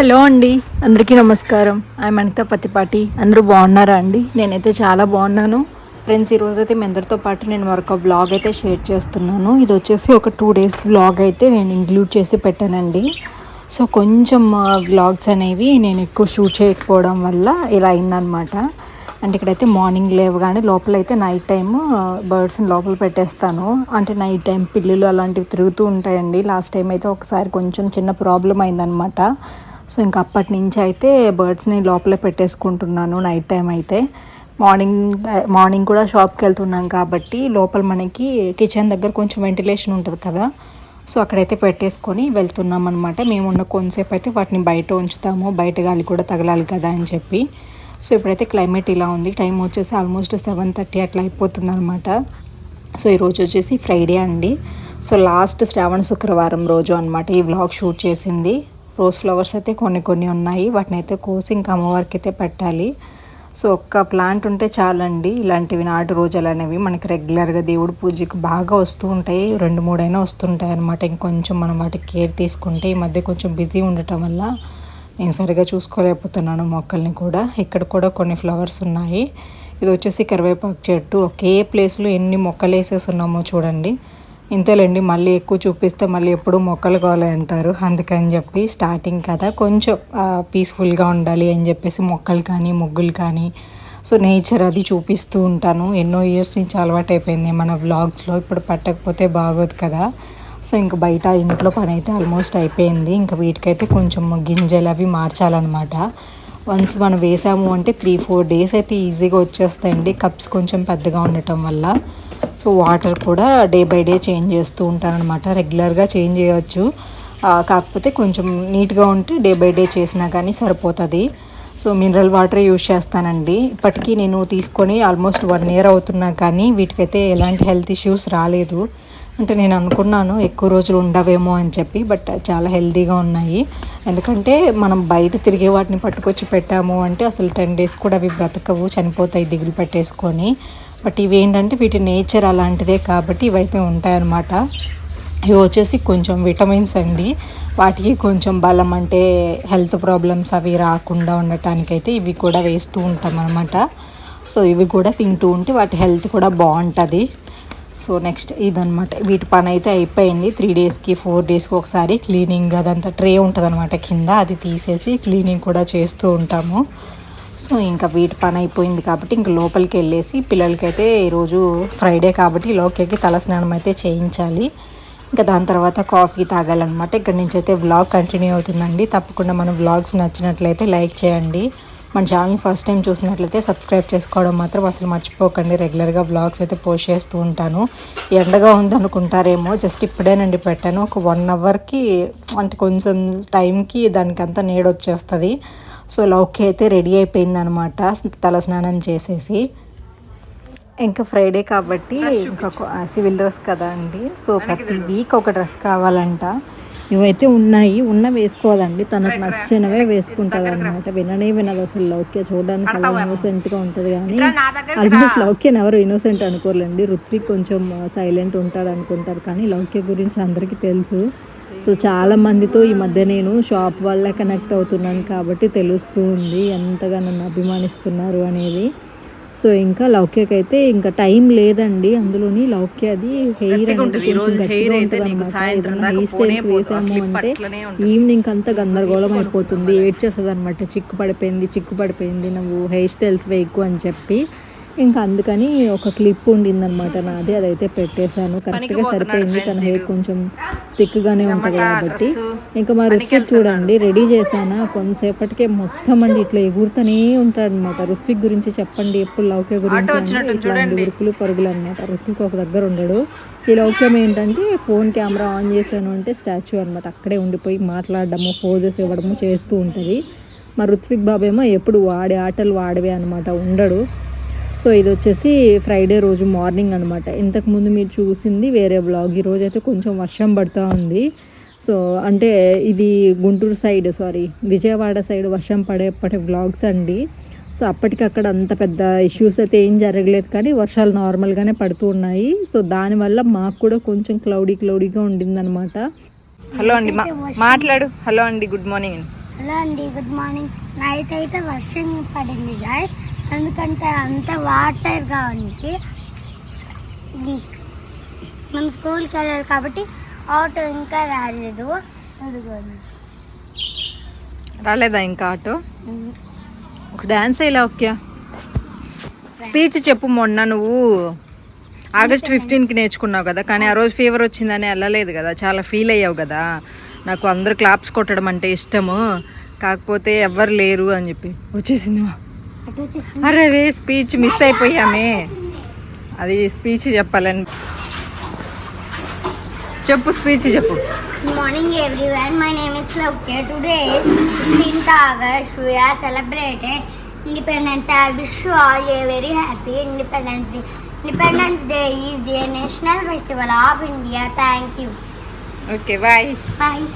Hello అండి. అందరికీ నమస్కారం. ఐ అనిత పతిపాటి. అందరూ బాగున్నారా అండి? నేనైతే చాలా బాగున్నాను. ఫ్రెండ్స్ ఈరోజు అయితే మీ అందరితో పాటు నేను మరొక బ్లాగ్ అయితే షేర్ చేస్తున్నాను. ఇది వచ్చేసి ఒక టూ డేస్ బ్లాగ్ అయితే నేను ఇంక్లూడ్ చేసి పెట్టానండి. సో కొంచెం బ్లాగ్స్ అనేవి నేను ఎక్కువ షూట్ చేయకపోవడం వల్ల ఇలా అయిందనమాట అంటే ఇక్కడైతే మార్నింగ్ లేవగానే లోపల అయితే నైట్ టైము బర్డ్స్ని లోపల పెట్టేస్తాను. అంటే నైట్ టైం పిల్లులు అలాంటివి తిరుగుతూ ఉంటాయండి. లాస్ట్ టైం అయితే ఒకసారి కొంచెం చిన్న ప్రాబ్లం అయిందనమాట సో ఇంకా అప్పటి నుంచి అయితే బర్డ్స్ని లోపలే పెట్టేసుకుంటున్నాను నైట్ టైం అయితే. మార్నింగ్ మార్నింగ్ కూడా షాప్కి వెళ్తున్నాం కాబట్టి లోపల మనకి కిచెన్ దగ్గర కొంచెం వెంటిలేషన్ ఉంటుంది కదా. సో అక్కడైతే పెట్టేసుకొని వెళ్తున్నాం అనమాట మేమున్న కొంతసేపు అయితే వాటిని బయట ఉంచుతాము బయట గాలి కూడా తగలాలి కదా అని చెప్పి. సో ఇప్పుడైతే క్లైమేట్ ఇలా ఉంది. టైం వచ్చేసి ఆల్మోస్ట్ సెవెన్ థర్టీ అట్లా అయిపోతుంది అనమాట సో ఈరోజు వచ్చేసి ఫ్రైడే అండి. సో లాస్ట్ శ్రావణ శుక్రవారం రోజు అనమాట ఈ వ్లాగ్ షూట్ చేసింది. రోజ్ ఫ్లవర్స్ అయితే కొన్ని కొన్ని ఉన్నాయి. వాటిని అయితే కోసి ఇంకా అమ్మవారికి అయితే పెట్టాలి. సో ఒక్క ప్లాంట్ ఉంటే చాలండి. ఇలాంటివి నాటు రోజులు అనేవి మనకి రెగ్యులర్గా దేవుడి పూజకి బాగా వస్తూ ఉంటాయి. రెండు మూడైనా వస్తుంటాయి అనమాట ఇంకొంచెం మనం వాటికి కేర్ తీసుకుంటే ఈ మధ్య కొంచెం బిజీ ఉండటం వల్ల నేను సరిగా చూసుకోలేకపోతున్నాను మొక్కల్ని కూడా. ఇక్కడ కూడా కొన్ని ఫ్లవర్స్ ఉన్నాయి. ఇది వచ్చేసి కరివేపాకు చెట్టు. ఒకే ప్లేస్లో ఎన్ని మొక్కలు వేసేసి ఉన్నామో చూడండి. ఇంతేలేండి మళ్ళీ ఎక్కువ చూపిస్తే మళ్ళీ ఎప్పుడు మొక్కలు కావాలి అంటారు. అందుకని చెప్పి స్టార్టింగ్ కదా కొంచెం పీస్ఫుల్గా ఉండాలి అని చెప్పేసి మొక్కలు కానీ ముగ్గులు కానీ. సో నేచర్ అది చూపిస్తూ ఉంటాను. ఎన్నో ఇయర్స్ నుంచి అలవాటు అయిపోయింది మన వ్లాగ్స్లో ఇప్పుడు పట్టకపోతే బాగోదు కదా. సో ఇంక బయట ఇంట్లో పని అయితే ఆల్మోస్ట్ అయిపోయింది. ఇంకా వీటికైతే కొంచెం గింజలు అవి మార్చాలన్నమాట. వన్స్ మనం వేసాము అంటే త్రీ ఫోర్ డేస్ అయితే ఈజీగా వచ్చేస్తాయండి. కప్స్ కొంచెం పెద్దగా ఉండటం వల్ల. సో వాటర్ కూడా డే బై డే చేంజ్ చేస్తూ ఉంటానన్నమాట రెగ్యులర్గా చేంజ్ చేయవచ్చు కాకపోతే కొంచెం నీట్గా ఉంటే డే బై డే చేసినా కానీ సరిపోతుంది. సో మినరల్ వాటర్ యూజ్ చేస్తానండి. ఇప్పటికీ నేను తీసుకొని ఆల్మోస్ట్ వన్ ఇయర్ అవుతున్నా కానీ వీటికైతే ఎలాంటి హెల్త్ ఇష్యూస్ రాలేదు. అంటే నేను అనుకున్నాను ఎక్కువ రోజులు ఉండవేమో అని చెప్పి బట్ చాలా హెల్తీగా ఉన్నాయి. ఎందుకంటే మనం బయట తిరిగే వాటిని పట్టుకొచ్చి పెట్టాము అంటే అసలు టెన్ డేస్ కూడా అవి బ్రతకవు చనిపోతాయి దిగులు పెట్టేసుకొని. బట్ ఇవి ఏంటంటే వీటి నేచర్ అలాంటిదే కాబట్టి ఇవైతే ఉంటాయన్నమాట. ఇవి వచ్చేసి కొంచెం విటమిన్స్ అండి. వాటికి కొంచెం బలం అంటే హెల్త్ ప్రాబ్లమ్స్ అవి రాకుండా ఉండటానికైతే ఇవి కూడా వేస్తూ ఉంటాం అనమాట సో ఇవి కూడా తింటూ ఉంటే వాటి హెల్త్ కూడా బాగుంటుంది. సో నెక్స్ట్ ఇదనమాట వీటి పని అయితే అయిపోయింది. త్రీ డేస్కి ఫోర్ డేస్కి ఒకసారి క్లీనింగ్ అదంతా ట్రే ఉంటుంది అనమాట కింద. అది తీసేసి క్లీనింగ్ కూడా చేస్తూ ఉంటాము. సో ఇంకా వీటి పని అయిపోయింది కాబట్టి ఇంక లోపలికి వెళ్ళేసి పిల్లలకైతే ఈరోజు ఫ్రైడే కాబట్టి లోకేకి తలస్నానం అయితే చేయించాలి. ఇంకా దాని తర్వాత కాఫీ తాగాలన్నమాట. ఇక్కడ నుంచి అయితే వ్లాగ్ కంటిన్యూ అవుతుందండి. తప్పకుండా మన వ్లాగ్స్ నచ్చినట్లయితే లైక్ చేయండి. మన ఛానల్ ఫస్ట్ టైం చూసినట్లయితే సబ్స్క్రైబ్ చేసుకోవడం మాత్రం అసలు మర్చిపోకండి. రెగ్యులర్గా బ్లాగ్స్ అయితే పోస్ట్ చేస్తూ ఉంటాను. ఎండగా ఉందనుకుంటారేమో జస్ట్ ఇప్పుడేనండి పెట్టాను. ఒక వన్ అవర్కి అంటే కొంచెం టైంకి దానికంతా నీడొచ్చేస్తుంది. సో లౌకి అయితే రెడీ అయిపోయింది అనమాట తల స్నానం చేసేసి. ఇంకా ఫ్రైడే కాబట్టి ఇంకా సివిల్ డ్రెస్ కదా అండి. సో ప్రతి వీక్ ఒక డ్రెస్ కావాలంట. ఇవైతే ఉన్నాయి. ఉన్న వేసుకోవాలండి తనకు నచ్చినవే వేసుకుంటుంది అనమాట విననే వినదు అసలు లౌక్య. చూడడానికి అలా ఇన్నోసెంట్గా ఉంటుంది కానీ ఆల్మోస్ట్ లౌక్యని ఎవరు ఇన్నోసెంట్ అనుకోలేండి రుత్విక్ కొంచెం సైలెంట్ ఉంటాడు అనుకుంటారు కానీ లౌక్య గురించి అందరికీ తెలుసు. సో చాలా మందితో ఈ మధ్య నేను షాప్ వల్ల కనెక్ట్ అవుతున్నాను కాబట్టి తెలుస్తూ ఉంది ఎంతగా నన్ను అభిమానిస్తున్నారు అనేది. సో ఇంకా లౌక్యకి అయితే ఇంకా టైం లేదండి. అందులోని లౌక్య అది హెయిర్ హెయిర్ స్టైల్స్ వేసాము అంటే ఈవినింగ్ అంతా గందరగోళం అయిపోతుంది. ఏడ్చేస్తుంది అనమాట చిక్కు పడిపోయింది చిక్కు పడిపోయింది నువ్వు హెయిర్ స్టైల్స్ వేయకు అని చెప్పి. ఇంకా అందుకని ఒక క్లిప్ ఉండిందనమాట నాది అదైతే పెట్టేశాను. కరెక్ట్గా సరిపోయింది తన హెయిర్ కొంచెం థిక్గానే ఉంటుంది కాబట్టి. ఇంకా మా రుత్విక్ చూడండి రెడీ చేశాను? కొంతసేపటికే మొత్తం అండి ఇట్లా ఎగురుతూనే ఉంటాడు అనమాట రుత్విక్ గురించి చెప్పండి ఎప్పుడు లౌక్య గురించి ఇట్లాంటి ఉరుకులు పరుగులు అనమాట రుత్విక్ ఒక దగ్గర ఉండడు. ఈ లౌక్యం ఏంటంటే ఫోన్ కెమెరా ఆన్ చేశాను అంటే స్టాచ్యూ అనమాట అక్కడే ఉండిపోయి మాట్లాడడము పోజెస్ ఇవ్వడము చేస్తూ ఉంటుంది. మా రుత్విక్ బాబేమో ఎప్పుడు వాడే ఆటలు వాడవే అనమాట ఉండడు. సో ఇది వచ్చేసి ఫ్రైడే రోజు మార్నింగ్ అనమాట ఇంతకుముందు మీరు చూసింది వేరే బ్లాగ్. ఈరోజు అయితే కొంచెం వర్షం పడుతూ ఉంది. సో అంటే ఇది Guntur side sorry Vijayawada side వర్షం పడేపటి వ్లాగ్స్ అండి. సో అప్పటికక్కడ అంత పెద్ద ఇష్యూస్ అయితే ఏం జరగలేదు కానీ వర్షాలు నార్మల్గానే పడుతూ ఉన్నాయి. సో దానివల్ల మాకు కూడా కొంచెం క్లౌడీ క్లౌడీగా ఉండిందనమాట హలో అండి మాట్లాడు. హలో అండి గుడ్ మార్నింగ్. హలో అండి గుడ్ మార్నింగ్. నైట్ అయితే వర్షం పడింది గాయస్ ఎందుకంటే అంత వాటర్గా ఉంది మేము స్కూల్కి వెళ్ళాలి కాబట్టి ఆటో ఇంకా రాలేదు. అదిగోండి రాలేదా ఇంకా ఆటో? ఒక డాన్స్ ఇలా ఓకే. స్పీచ్ చెప్పు మొన్న నువ్వు. ఆగస్ట్ ఫిఫ్టీన్కి నేర్చుకున్నావు కదా కానీ ఆ రోజు ఫీవర్ వచ్చిందని వెళ్ళలేదు కదా చాలా ఫీల్ అయ్యావు కదా. నాకు అందరూ క్లాప్స్ కొట్టడం అంటే ఇష్టము కాకపోతే ఎవ్వరు లేరు అని చెప్పి. వచ్చేసింది మా. అరే రే స్పీచ్ మిస్ అయిపోయామే అది స్పీచ్ చెప్పాలని చెప్పు స్పీచ్ చెప్పు Good morning everyone. My name is Lavkya. Today is 15th August. We are celebrated Independence. I wish you all a very happy Independence Day. Independence Day is a national festival of India. Thank you. Okay bye Bye.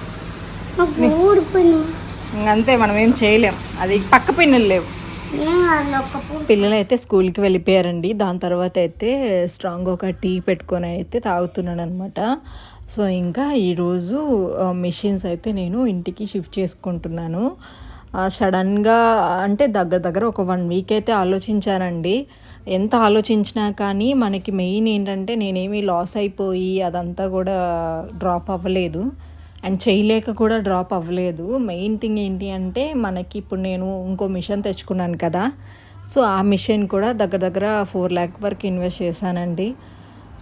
నాకు ఊడిపోయి అంతే మనం ఏం చేయలేం అది పక్క పిన్నులు లేవు పిల్లలు అయితే స్కూల్కి వెళ్ళిపోయారండి. దాని తర్వాత అయితే స్ట్రాంగ్ ఒక టీ పెట్టుకొని అయితే తాగుతున్నాను అనమాట సో ఇంకా ఈరోజు మిషన్స్ అయితే నేను ఇంటికి షిఫ్ట్ చేసుకుంటున్నాను. సడన్గా అంటే దగ్గర దగ్గర ఒక వన్ వీక్ అయితే ఆలోచించానండి. ఎంత ఆలోచించినా కానీ మనకి మెయిన్ ఏంటంటే నేనేమి లాస్ అయిపోయి అదంతా కూడా డ్రాప్ అవ్వలేదు. అండ్ చేయలేక కూడా డ్రాప్ అవ్వలేదు. మెయిన్ థింగ్ ఏంటి అంటే మనకి ఇప్పుడు నేను ఇంకో మిషన్ తెచ్చుకున్నాను కదా. సో ఆ మిషన్ కూడా దగ్గర దగ్గర ఫోర్ ల్యాక్ వరకు ఇన్వెస్ట్ చేశానండి.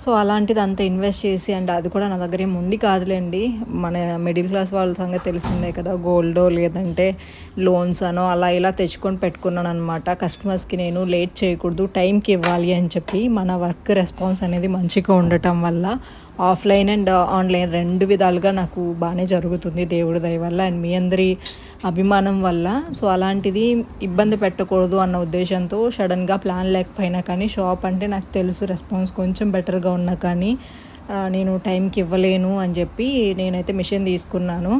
సో అలాంటిది అంత ఇన్వెస్ట్ చేసి అండ్ అది కూడా నా దగ్గర ఏం ఉండి కాదులేండి. మన మిడిల్ క్లాస్ వాళ్ళ సంగతి తెలిసిందే కదా గోల్డో లేదంటే లోన్స్ అనో అలా ఇలా తెచ్చుకొని పెట్టుకున్నాను అనమాట కస్టమర్స్కి నేను లేట్ చేయకూడదు టైంకి ఇవ్వాలి అని చెప్పి మన వర్క్ రెస్పాన్స్ అనేది మంచిగా ఉండటం వల్ల ఆఫ్లైన్ అండ్ ఆన్లైన్ రెండు విధాలుగా నాకు బాగానే జరుగుతుంది దేవుడి దయ వల్ల. అండ్ మీ అందరి అభిమానం వల్ల. సో అలాంటిది ఇబ్బంది పెట్టకూడదు అన్న ఉద్దేశంతో సడన్గా ప్లాన్ లేకపోయినా కానీ షాప్ అంటే నాకు తెలుసు రెస్పాన్స్ కొంచెం బెటర్గా ఉన్నా కానీ నేను టైంకి ఇవ్వలేను అని చెప్పి నేనైతే మిషన్ తీసుకున్నాను.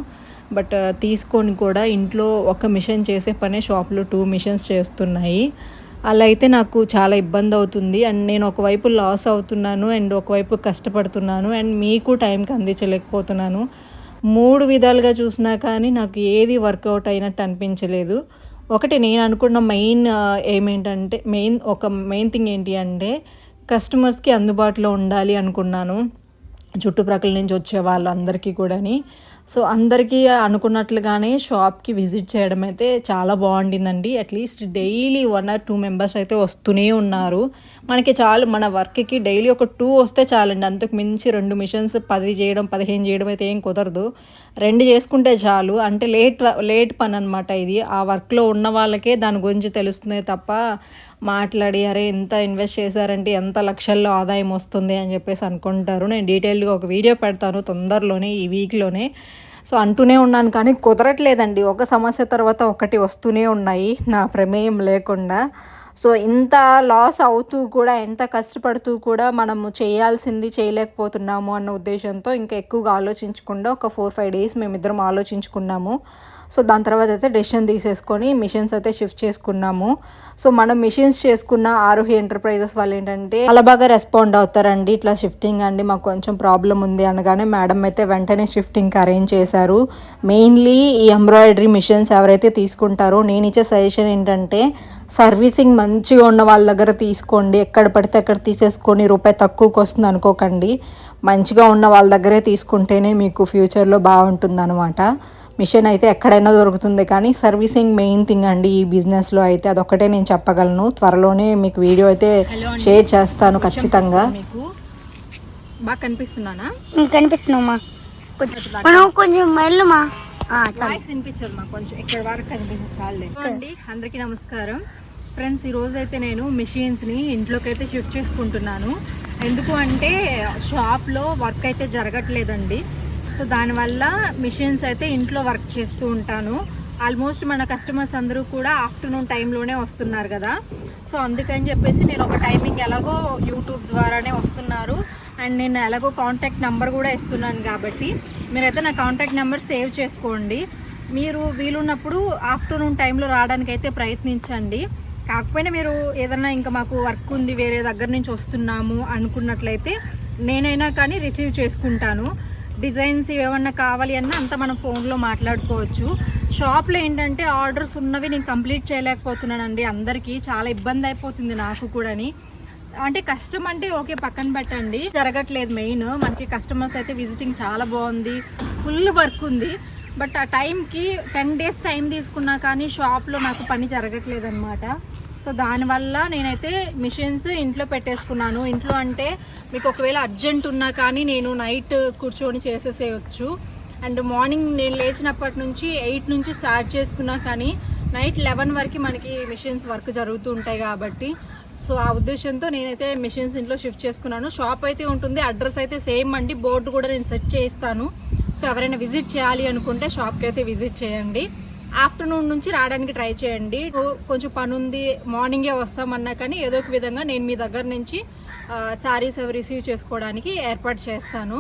బట్ తీసుకొని కూడా ఇంట్లో ఒక మిషన్ చేసే పనే షాప్లో టూ మిషన్స్ చేస్తున్నాయి. అలా అయితే నాకు చాలా ఇబ్బంది అవుతుంది. అండ్ నేను ఒకవైపు లాస్ అవుతున్నాను అండ్ ఒకవైపు కష్టపడుతున్నాను. అండ్ మీకు టైంకి అందించలేకపోతున్నాను. మూడు విధాలుగా చూసినా కానీ నాకు ఏది వర్కౌట్ అయినట్టు అనిపించలేదు. ఒకటి నేను అనుకున్న మెయిన్ ఏమేంటంటే మెయిన్ ఒక మెయిన్ థింగ్ ఏంటి అంటే కస్టమర్స్కి అందుబాటులో ఉండాలి అనుకున్నాను. చుట్టుప్రక్కల నుంచి వచ్చే వాళ్ళందరికీ కూడాని. సో అందరికీ అనుకున్నట్లుగానే షాప్కి విజిట్ చేయడం అయితే చాలా బాగుండిందండి. At least daily one or two members అయితే వస్తూనే ఉన్నారు. మనకి చాలు మన వర్క్కి డైలీ ఒక టూ వస్తే చాలండి. అంతకు మించి రెండు మిషన్స్ పది చేయడం పదిహేను చేయడం అయితే ఏం కుదరదు. రెండు చేసుకుంటే చాలు. అంటే లేట్ లేట్ పని అనమాట ఇది. ఆ వర్క్లో ఉన్న వాళ్ళకే దాని గురించి తెలుస్తుంది తప్ప మాట్లాడి అరే ఎంత ఇన్వెస్ట్ చేశారంటే ఎంత లక్షల్లో ఆదాయం వస్తుంది? అని చెప్పేసి అనుకుంటారు. నేను డీటెయిల్గా ఒక వీడియో పెడతాను తొందరలోనే ఈ వీక్లోనే. సో అంటూనే ఉన్నాను కానీ కుదరట్లేదండి. ఒక సమస్య తర్వాత ఒకటి వస్తూనే ఉన్నాయి నా ప్రమేయం లేకుండా. సో ఇంత లాస్ అవుతూ కూడా ఎంత కష్టపడుతూ కూడా మనము చేయాల్సింది చేయలేకపోతున్నాము అన్న ఉద్దేశంతో ఇంకా ఎక్కువగా ఆలోచించకుండా ఒక ఫోర్ ఫైవ్ డేస్ మేమిద్దరం ఆలోచించుకున్నాము. సో దాని తర్వాత అయితే డెసిషన్ తీసేసుకొని మిషన్స్ అయితే షిఫ్ట్ చేసుకున్నాము. సో మనం మిషన్స్ చేసుకున్న ఆరోహి ఎంటర్ప్రైజెస్ వాళ్ళు ఏంటంటే చాలా బాగా రెస్పాండ్ అవుతారండి ఇట్లా షిఫ్టింగ్ అండి మాకు కొంచెం ప్రాబ్లం ఉంది అనగానే మేడం అయితే వెంటనే షిఫ్టింగ్కి అరేంజ్ చేశారు. మెయిన్లీ ఈ ఎంబ్రాయిడరీ మిషన్స్ ఎవరైతే తీసుకుంటారో నేను ఇచ్చే సజెషన్ ఏంటంటే సర్వీసింగ్ మంచిగా ఉన్న వాళ్ళ దగ్గర తీసుకోండి ఎక్కడ పడితే అక్కడ తీసేసుకొని రూపాయి తక్కువకి వస్తుంది అనుకోకండి. మంచిగా ఉన్న వాళ్ళ దగ్గరే తీసుకుంటేనే మీకు ఫ్యూచర్లో బాగుంటుంది అనమాట మిషన్ అయితే ఎక్కడైనా దొరుకుతుంది కానీ సర్వీసింగ్ మెయిన్ థింగ్ అండి ఈ బిజినెస్లో అయితే. అదొక్కటే నేను చెప్పగలను. త్వరలోనే మీకు వీడియో అయితే షేర్ చేస్తాను ఖచ్చితంగా. మీకు. బాగా కనిపిస్తున్నానా? కనిపిస్తున్నామా? కొంచెం మనం కొంచెం వెళ్ళుమా ఆ, చాలు. వాయిస్ వినిపించదు మా కొంచెం. ఇక్కడ వరకు కనిపించాలి అండి అందరికీ నమస్కారం. ఫ్రెండ్స్ ఈ రోజు అయితే నేను మిషన్స్ని ఇంట్లోకి అయితే షిఫ్ట్ చేసుకుంటున్నాను. ఎందుకు అంటే షాప్లో వర్క్ అయితే జరగట్లేదండి. సో దానివల్ల మిషన్స్ అయితే ఇంట్లో వర్క్ చేస్తూ ఉంటాను. ఆల్మోస్ట్ మన కస్టమర్స్ అందరూ కూడా ఆఫ్టర్నూన్ టైంలోనే వస్తున్నారు కదా. సో అందుకని చెప్పేసి నేను ఒక టైమింగ్ ఎలాగో యూట్యూబ్ ద్వారానే వస్తున్నారు. అండ్ నేను ఎలాగో కాంటాక్ట్ నెంబర్ కూడా ఇస్తున్నాను కాబట్టి మీరైతే నా కాంటాక్ట్ నెంబర్ సేవ్ చేసుకోండి. మీరు వీలున్నప్పుడు ఆఫ్టర్నూన్ టైంలో రావడానికి అయితే ప్రయత్నించండి. కాకపోయినా మీరు ఏదైనా ఇంకా మాకు వర్క్ ఉంది వేరే దగ్గర నుంచి వస్తున్నాము అనుకున్నట్లయితే నేనైనా కానీ రిసీవ్ చేసుకుంటాను. డిజైన్స్ ఏమన్నా కావాలి అన్నా అంతా మనం ఫోన్లో మాట్లాడుకోవచ్చు. షాప్లో ఏంటంటే ఆర్డర్స్ ఉన్నవి నేను కంప్లీట్ చేయలేకపోతున్నానండి అందరికీ. చాలా ఇబ్బంది అయిపోతుంది నాకు కూడాని. అంటే కష్టం అంటే ఓకే పక్కన పెట్టండి. జరగట్లేదు మెయిన్. మనకి కస్టమర్స్ అయితే విజిటింగ్ చాలా బాగుంది. ఫుల్ వర్క్ ఉంది. బట్ ఆ టైంకి టెన్ డేస్ టైం తీసుకున్నా కానీ షాప్లో నాకు పని జరగట్లేదు అనమాట సో దానివల్ల నేనైతే మిషన్స్ ఇంట్లో పెట్టేసుకున్నాను. ఇంట్లో అంటే మీకు ఒకవేళ అర్జెంట్ ఉన్నా కానీ నేను నైట్ కూర్చొని చేసేసేయచ్చు. అండ్ మార్నింగ్ నేను లేచినప్పటి నుంచి ఎయిట్ నుంచి స్టార్ట్ చేసుకున్నా కానీ నైట్ లెవెన్ వరకు మనకి మిషన్స్ వర్క్ జరుగుతూ ఉంటాయి కాబట్టి. సో ఆ ఉద్దేశంతో నేనైతే మిషన్స్ ఇంట్లో షిఫ్ట్ చేసుకున్నాను. షాప్ అయితే ఉంటుంది అడ్రస్ అయితే సేమ్ అండి. బోర్డు కూడా నేను సెట్ చేయిస్తాను. సో ఎవరైనా విజిట్ చేయాలి అనుకుంటే షాప్కి అయితే విజిట్ చేయండి. ఆఫ్టర్నూన్ నుంచి రావడానికి ట్రై చేయండి. కొంచెం పని ఉంది మార్నింగే వస్తామన్నా కానీ ఏదో ఒక విధంగా నేను మీ దగ్గర నుంచి శారీస్ అవి రిసీవ్ చేసుకోవడానికి ఏర్పాటు చేస్తాను.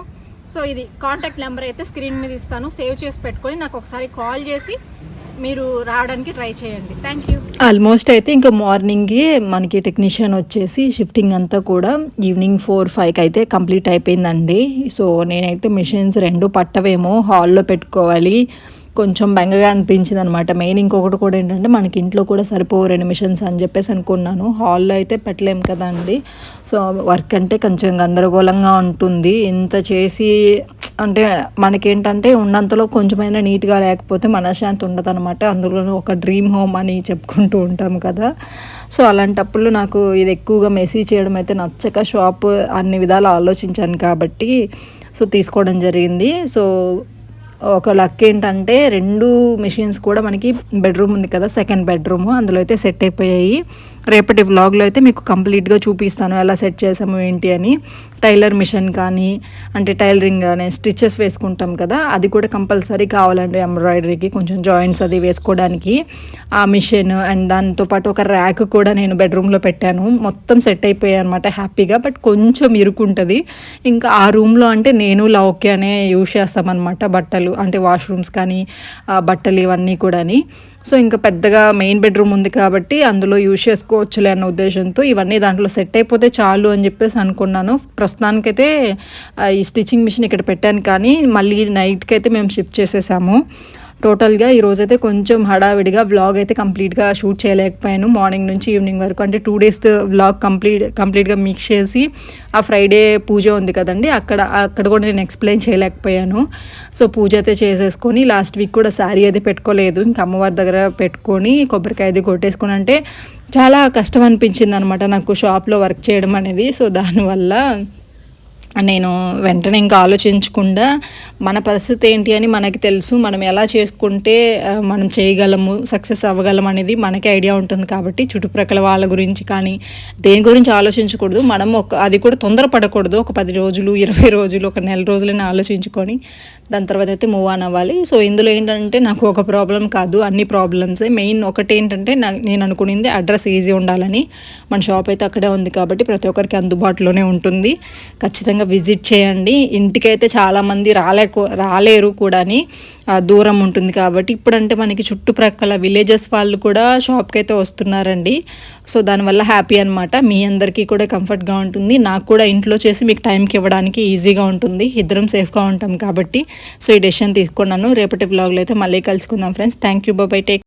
సో ఇది కాంటాక్ట్ నెంబర్ అయితే స్క్రీన్ మీద ఇస్తాను. సేవ్ చేసి పెట్టుకొని నాకు ఒకసారి కాల్ చేసి మీరు రావడానికి ట్రై చేయండి. థ్యాంక్ యూ ఆల్మోస్ట్ అయితే ఇంకా మార్నింగే మనకి టెక్నీషియన్ వచ్చేసి షిఫ్టింగ్ అంతా కూడా ఈవినింగ్ ఫోర్ ఫైవ్కి అయితే కంప్లీట్ అయిపోయిందండి. సో నేనైతే మిషన్స్ రెండు పట్టవేమో హాల్లో పెట్టుకోవాలి. కొంచెం బెంగగా అనిపించింది అనమాట మెయిన్ ఇంకొకటి కూడా ఏంటంటే మనకి ఇంట్లో కూడా సరిపోవు రెండు మిషన్స్ అని చెప్పేసి అనుకున్నాను. హాల్లో అయితే పెట్టలేం కదా అండి సో వర్క్ అంటే కొంచెం గందరగోళంగా ఉంటుంది. ఇంత చేసి అంటే మనకేంటంటే ఉన్నంతలో కొంచెమైనా నీట్గా లేకపోతే మనశ్శాంతి ఉండదు అనమాట అందులోనూ ఒక డ్రీమ్ హోమ్ అని చెప్పుకుంటూ ఉంటాం కదా. సో అలాంటప్పుడు నాకు ఇది ఎక్కువగా మెసేజ్ చేయడం అయితే నచ్చక షాప్ అన్ని విధాలు ఆలోచించాను కాబట్టి సో తీసుకోవడం జరిగింది. సో ఒక లక్ ఏంటంటే రెండు మిషన్స్ కూడా మనకి బెడ్రూమ్ ఉంది కదా సెకండ్ బెడ్రూమ్. అందులో అయితే సెట్ అయిపోయాయి. రేపటి వ్లాగ్లో అయితే మీకు కంప్లీట్గా చూపిస్తాను ఎలా సెట్ చేసాము ఏంటి అని. టైలర్ మిషన్ కానీ అంటే టైలరింగ్ కానీ స్టిచెస్ వేసుకుంటాం కదా అది కూడా కంపల్సరీ కావాలండి ఎంబ్రాయిడరీకి కొంచెం జాయింట్స్ అది వేసుకోవడానికి. ఆ మిషన్ అండ్ దాంతోపాటు ఒక ర్యాక్ కూడా నేను బెడ్రూమ్లో పెట్టాను. మొత్తం సెట్ అయిపోయాయి అనమాట హ్యాపీగా బట్ కొంచెం ఇరుకుంటుంది. ఇంకా ఆ రూమ్లో అంటే నేను లౌక్య అనే యూజ్ చేస్తామన్నమాట బట్టలు అంటే వాష్రూమ్స్ కానీ బట్టలు ఇవన్నీ కూడాని. సో ఇంకా పెద్దగా మెయిన్ బెడ్రూమ్ ఉంది కాబట్టి అందులో యూజ్ చేసుకోవచ్చులే అన్న ఉద్దేశంతో ఇవన్నీ దాంట్లో సెట్ అయిపోతే చాలు అని చెప్పేసి అనుకున్నాను. ప్రస్తుతానికైతే ఈ స్టిచ్చింగ్ మిషన్ ఇక్కడ పెట్టాను కానీ మళ్ళీ నైట్కి అయితే మేము షిఫ్ట్ చేసేసాము. టోటల్గా ఈరోజైతే కొంచెం హడావిడిగా వ్లాగ్ అయితే కంప్లీట్గా షూట్ చేయలేకపోయాను. మార్నింగ్ నుంచి ఈవినింగ్ వరకు అంటే టూ డేస్ వ్లాగ్ కంప్లీట్ కంప్లీట్గా మిక్స్ చేసి ఆ ఫ్రైడే పూజ ఉంది కదండి అక్కడ అక్కడ కూడా నేను ఎక్స్ప్లెయిన్ చేయలేకపోయాను. సో పూజ అయితే చేసేసుకొని లాస్ట్ వీక్ కూడా శారీ అయితే పెట్టుకోలేదు ఇంకా అమ్మవారి దగ్గర పెట్టుకొని కొబ్బరికాయ అది కొట్టేసుకుని అంటే చాలా కష్టం అనిపించింది అనమాట నాకు షాప్లో వర్క్ చేయడం అనేది. సో దానివల్ల నేను వెంటనే ఇంకా ఆలోచించకుండా మన పరిస్థితి ఏంటి అని మనకి తెలుసు మనం ఎలా చేసుకుంటే మనం చేయగలము సక్సెస్ అవ్వగలం అనేది మనకి ఐడియా ఉంటుంది కాబట్టి చుట్టుప్రక్కల వాళ్ళ గురించి కానీ దేని గురించి ఆలోచించకూడదు. మనం ఒక అది కూడా తొందరపడకూడదు. ఒక పది రోజులు ఇరవై రోజులు ఒక నెల రోజులని ఆలోచించుకొని దాని తర్వాత అయితే మూవ్ ఆన్ అవ్వాలి. సో ఇందులో ఏంటంటే నాకు ఒక ప్రాబ్లం కాదు అన్ని ప్రాబ్లమ్సే మెయిన్ ఒకటి ఏంటంటే నా నేను అనుకునింది అడ్రస్ ఈజీ ఉండాలని. మన షాప్ అయితే అక్కడే ఉంది కాబట్టి ప్రతి ఒక్కరికి అందుబాటులోనే ఉంటుంది. ఖచ్చితంగా విజిట్ చేయండి. ఇంటికైతే చాలామంది రాలే రాలేరు కూడాని దూరం ఉంటుంది కాబట్టి ఇప్పుడంటే మనకి చుట్టుప్రక్కల విలేజెస్ వాళ్ళు కూడా షాప్కి అయితే వస్తున్నారండి. సో దానివల్ల హ్యాపీ అనమాట మీ అందరికీ కూడా కంఫర్ట్గా ఉంటుంది. నాకు కూడా ఇంట్లో చేసి మీకు టైంకి ఇవ్వడానికి ఈజీగా ఉంటుంది. ఇద్దరం సేఫ్గా ఉంటాం కాబట్టి. సో ఈ డెసిషన్ తీసుకున్నాను. రేపటి వ్లాగ్లో అయితే మళ్ళీ కలుసుకుందాం friends. Thank you bye bye take